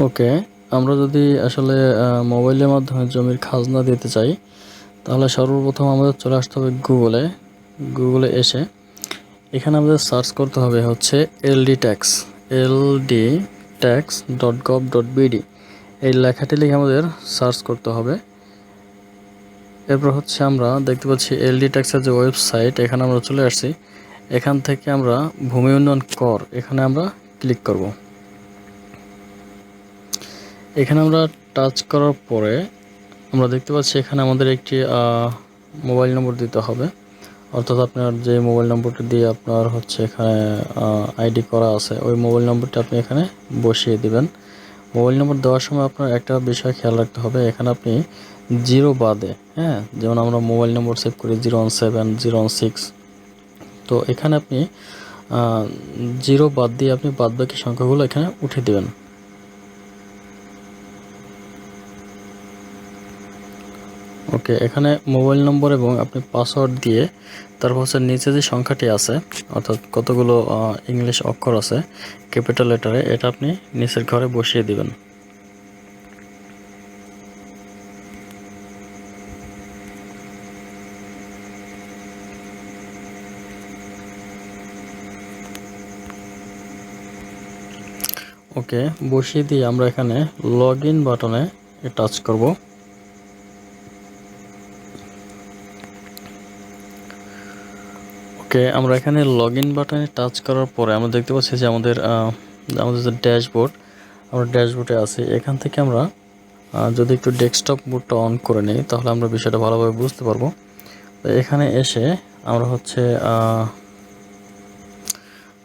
ওকে, আমরা যদি আসলে মোবাইলের মাধ্যমে জমির খাজনা দিতে চাই, তাহলে সর্বপ্রথম আমাদের চলে আসতে হবে গুগলে গুগলে এসে এখানে আমাদের সার্চ করতে হবে হচ্ছে LD tax LD tax dot gov dot BD এই লেখাটি লিখে আমাদের সার্চ করতে হবে। এরপর হচ্ছে আমরা দেখতে পাচ্ছি এলডি ট্যাক্সের যে ওয়েবসাইট এখানে আমরা চলে আসছি। এখান থেকে আমরা ভূমি উন্নয়ন কর, এখানে আমরা ক্লিক করব। এখানে আমরা টাচ করার পরে আমরা দেখতে পাচ্ছি এখানে আমাদের একটি মোবাইল নম্বর দিতে হবে। অর্থাৎ আপনার যে মোবাইল নম্বরটি দিয়ে আপনার হচ্ছে এখানে আইডি করা আছে, ওই মোবাইল নম্বরটি আপনি এখানে বসিয়ে দিবেন। মোবাইল নম্বর দেওয়ার সময় আপনার একটা বিষয় খেয়াল রাখতে হবে। এখানে আপনি জিরো বাদে হ্যাঁ যেমন আমরা মোবাইল নম্বর সেভ করি zero one seven zero one six তো এখানে আপনি জিরো বাদ দিয়ে আপনি বাদ বাকি সংখ্যাগুলো এখানে উঠে দেবেন। ওকে এখানে মোবাইল নম্বর এবং আপনি পাসওয়ার্ড দিয়ে তারপর হচ্ছে নিচে যে সংখ্যাটি আছে, অর্থাৎ কতগুলো ইংলিশ অক্ষর আছে ক্যাপিটাল লেটারে এটা আপনি নিচের ঘরে বসিয়ে দিবেন। ওকে বসিয়ে দিয়ে আমরা এখানে লগ ইন বাটনে টাচ করব। ওকে, আমরা এখানে লগ ইন বাটনে টাচ করার পরে আমরা দেখতে পাচ্ছি যে আমাদের আমাদের যে ড্যাশবোর্ড আমরা ড্যাশবোর্ডে আছি। এখান থেকে আমরা যদি একটু ডেস্কটপ মোডটা অন করে নিই, তাহলে আমরা বিষয়টা ভালোভাবে বুঝতে পারব। তো এখানে এসে আমরা হচ্ছে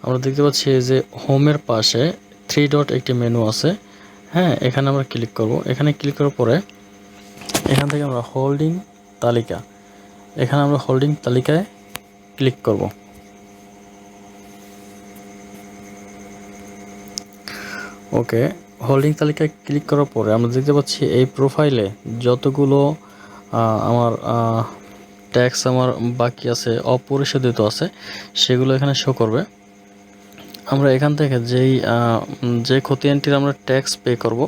আমরা দেখতে পাচ্ছি যে হোমের পাশে থ্রি ডট একটি মেনু আছে। হ্যাঁ এখানে আমরা ক্লিক করব। এখানে ক্লিক করার পরে এখান থেকে আমরা হোল্ডিং তালিকা। এখানে আমরা হোল্ডিং তালিকায় ক্লিক করব। ওকে হোল্ডিং তালিকায় ক্লিক করার পরে আমরা দেখতে পাচ্ছি এই প্রোফাইলে যতগুলো আমার ট্যাক্স আমার বাকি আছে, অপরিশোধিত আছে, সেগুলো এখানে শো করবে। আমরা এখান থেকে যেই যে খতিয়ানটির আমরা ট্যাক্স পে করব,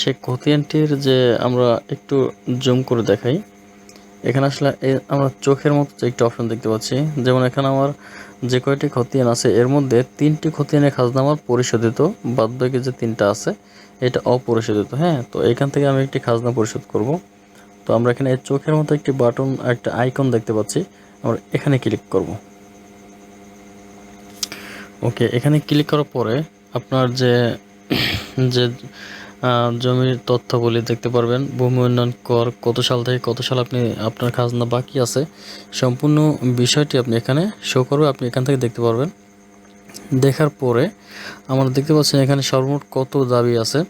সেই খতিয়ানটির যে আমরা একটু জুম করে দেখাই। এখানে আসলে আমরা চোখের মতো একটি অপশন দেখতে পাচ্ছি। যেমন এখানে আমার যে কয়টি খতিয়ান আছে, এর মধ্যে তিনটি খতিয়ানের খাজনা আমার পরিশোধিত বাদ বাকি যে তিনটা আছে, এটা অপরিশোধিত। হ্যাঁ তো এখান থেকে আমি একটি খাজনা পরিশোধ করব। তো আমরা এখানে এই চোখের মতো একটি বাটন একটা আইকন দেখতে পাচ্ছি। আমরা এখানে ক্লিক করব। ওকে এখানে ক্লিক করার পরে আপনার যে যে জমির তথ্যগুলি দেখতে পারবেন। ভূমি উন্নয়ন কর কত সাল থেকে কত সাল আপনি আপনার খাজনা বাকি আছে? সম্পূর্ণ বিষয়টি আপনি এখানে শো করবে, আপনি এখান থেকে দেখতে পারবেন। দেখার পরে আমরা দেখতে পাচ্ছেন এখানে সর্বমোট কত দাবি আছে।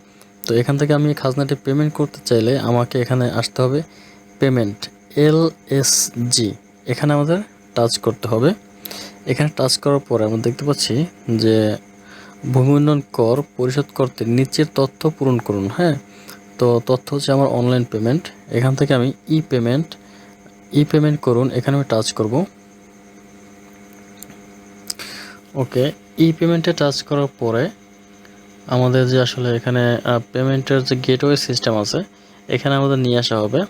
তো এখান থেকে আমি খাজনাটি পেমেন্ট করতে চাইলে আমাকে এখানে আসতে হবে পেমেন্ট এল এস জি এখানে আমাদের টাচ করতে হবে। এখানে টাচ করার পরে আমরা দেখতে পাচ্ছি যে ভূমি উন্নয়ন কর পরিশোধ করতে নিচের তথ্য পূরণ করুন হ্যাঁ? তো তথ্য হচ্ছে আমার অনলাইন পেমেন্ট এখান থেকে আমি ই পেমেন্ট ই পেমেন্ট করুন, এখানে আমি টাচ করব। ওকে ই পেমেন্টে টাচ করার পরে আমাদের যে আসলে এখানে পেমেন্টের যে গেটওয়ে সিস্টেম আছে, এখানে আমাদের নিয়ে আসা হবে।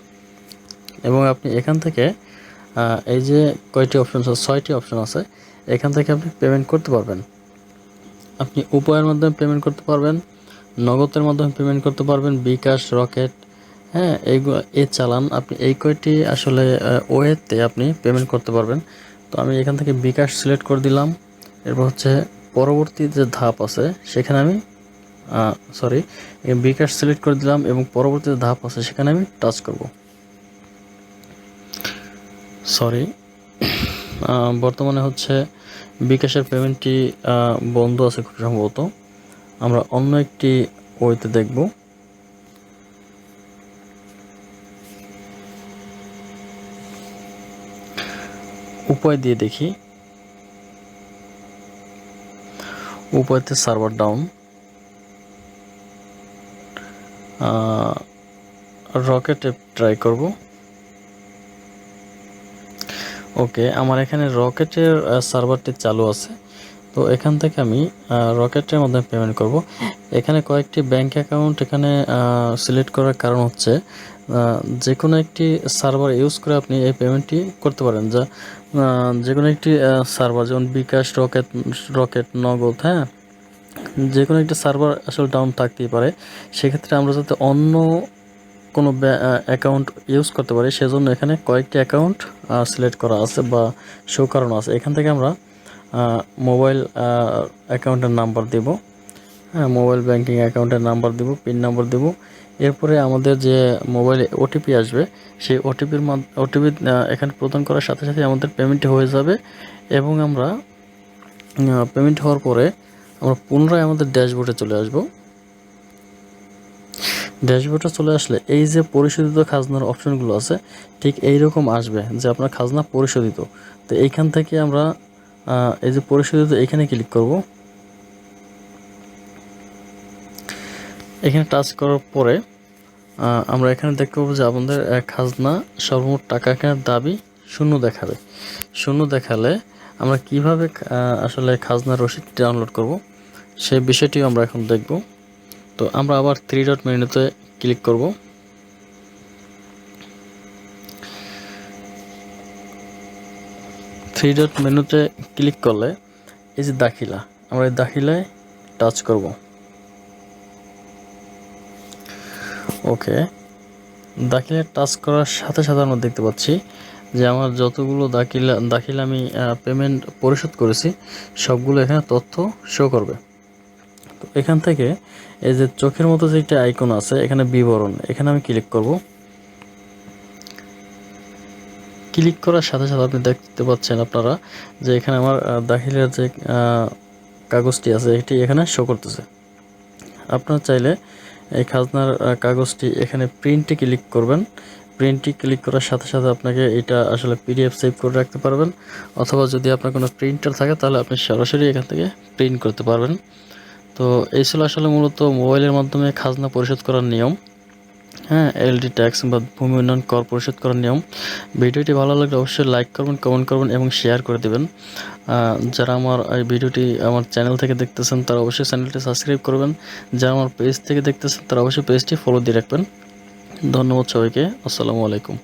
এবং আপনি এখান থেকে এই যে কয়টি অপশন ছয়টি অপশন আছে, এখান থেকে আপনি পেমেন্ট করতে পারবেন। আপনি উপায়ের মাধ্যমে পেমেন্ট করতে পারবেন, নগদের মাধ্যমে পেমেন্ট করতে পারবেন, বিকাশ, রকেট হ্যাঁ এইগুলো এ চালান, আপনি এই কয়টি আসলে ওয়েতে আপনি পেমেন্ট করতে পারবেন। তো আমি এখান থেকে বিকাশ সিলেক্ট করে দিলাম। এরপর হচ্ছে পরবর্তী যে ধাপ আছে, সেখানে আমি সরি বিকাশ সিলেক্ট করে দিলাম এবং পরবর্তী যে ধাপ আছে, সেখানে আমি টাচ করব। সরি বর্তমানে হচ্ছে বিকাশের পেমেন্টটি বন্ধ আছে খুব সম্ভবত। আমরা অন্য একটি ওয়েতে দেখব। উপায় দিয়ে দেখি। উপায়তে সার্ভার ডাউন। রকেটে ট্রাই করব। ওকে, আমার এখানে রকেটের সার্ভারটি চালু আছে। তো এখান থেকে আমি রকেটের মাধ্যমে পেমেন্ট করব। এখানে কয়েকটি ব্যাংক অ্যাকাউন্ট এখানে সিলেক্ট করার কারণ হচ্ছে যে কোনো একটি সার্ভার ইউজ করে আপনি এই পেমেন্টটি করতে পারেন। যা যে কোনো একটি সার্ভার, যেমন বিকাশ, রকেট রকেট, নগদ হ্যাঁ? যে কোনো একটি সার্ভার আসলে ডাউন থাকতেই পারে। সেক্ষেত্রে আমরা যাতে অন্য কোনো অ্যাকাউন্ট ইউজ করতে পারি, সেজন্য এখানে কয়েকটি অ্যাকাউন্ট সিলেক্ট করা আছে বা শো করানো আছে। এখান থেকে আমরা মোবাইল অ্যাকাউন্টের নাম্বার দেব। হ্যাঁ মোবাইল ব্যাংকিং অ্যাকাউন্টের নাম্বার দেব পিন নাম্বার দেব। এরপরে আমাদের যে মোবাইলে ওটিপি আসবে, সেই ওটিপির ওটিপি এখানে প্রদান করার সাথে সাথে আমাদের পেমেন্ট হয়ে যাবে এবং আমরা পেমেন্ট হওয়ার পরে আমরা পুনরায় আমাদের ড্যাশবোর্ডে চলে আসব। ড্যাশবোর্ডে চলে আসলে এই যে পরিশোধিত খাজনার অপশনগুলো আছে, ঠিক এই রকম আসবে যে আপনার খাজনা পরিশোধিত। তো এইখান থেকে আমরা এই যে পরিশোধিত এখানে ক্লিক করব। এখানে টাচ করার পরে আমরা এখানে দেখতে পাবো যে আমাদের খাজনা সর্বমোট টাকা এখানে দাবি শূন্য দেখাবে। শূন্য দেখালে আমরা কীভাবে আসলে খাজনার রসিদ ডাউনলোড করব, সেই বিষয়টিও আমরা এখন দেখব। তো আমরা আবার থ্রি ডট মেনুতে ক্লিক করব। থ্রি ডট মেনুতে ক্লিক করলে এই যে দাখিলা, আমরা এই দাখিলায় টাচ করব। ওকে দাখিলায় টাচ করার সাথে সাথে আমরা দেখতে পাচ্ছি যে আমার যতগুলো দাখিলা দাখিলা আমি পেমেন্ট পরিশোধ করেছি, সবগুলো এখানে তথ্য শো করবে। তো এখান থেকে এই যে চোখের মতো যে আইকন আছে, এখানে বিবরণ। এখানে আমি ক্লিক করব। ক্লিক করার সাথে সাথে আপনি দেখতে পাচ্ছেন আপনারা যে এখানে আমার দাখিলের যে কাগজটি আছে, এটি এখানে শো করতেছে। আপনার চাইলে এই খাজনার কাগজটি এখানে প্রিন্টে ক্লিক করবেন। প্রিন্টটি ক্লিক করার সাথে সাথে আপনাকে এটা আসলে পিডিএফ সেভ করে রাখতে পারবেন। অথবা যদি আপনার কোনো প্রিন্টার থাকে, তাহলে আপনি সরাসরি এখান থেকে প্রিন্ট করতে পারবেন। তো এই ছিল আসলে মূলত মোবাইলের মাধ্যমে খাজনা পরিশোধ করার নিয়ম। হ্যাঁ এলডি ট্যাক্স বা ভূমি উন্নয়ন কর পরিশোধ করার নিয়ম। ভিডিওটি ভালো লাগলে অবশ্যই লাইক করবেন কমেন্ট করবেন এবং শেয়ার করে দেবেন। যারা আমার এই ভিডিওটি আমার চ্যানেল থেকে দেখতেছেন, তারা অবশ্যই চ্যানেলটি সাবস্ক্রাইব করবেন। যারা আমার পেজ থেকে দেখতেছেন, তারা অবশ্যই পেজটি ফলো দিয়ে রাখবেন। ধন্যবাদ সবাইকে। আসসালামু আলাইকুম।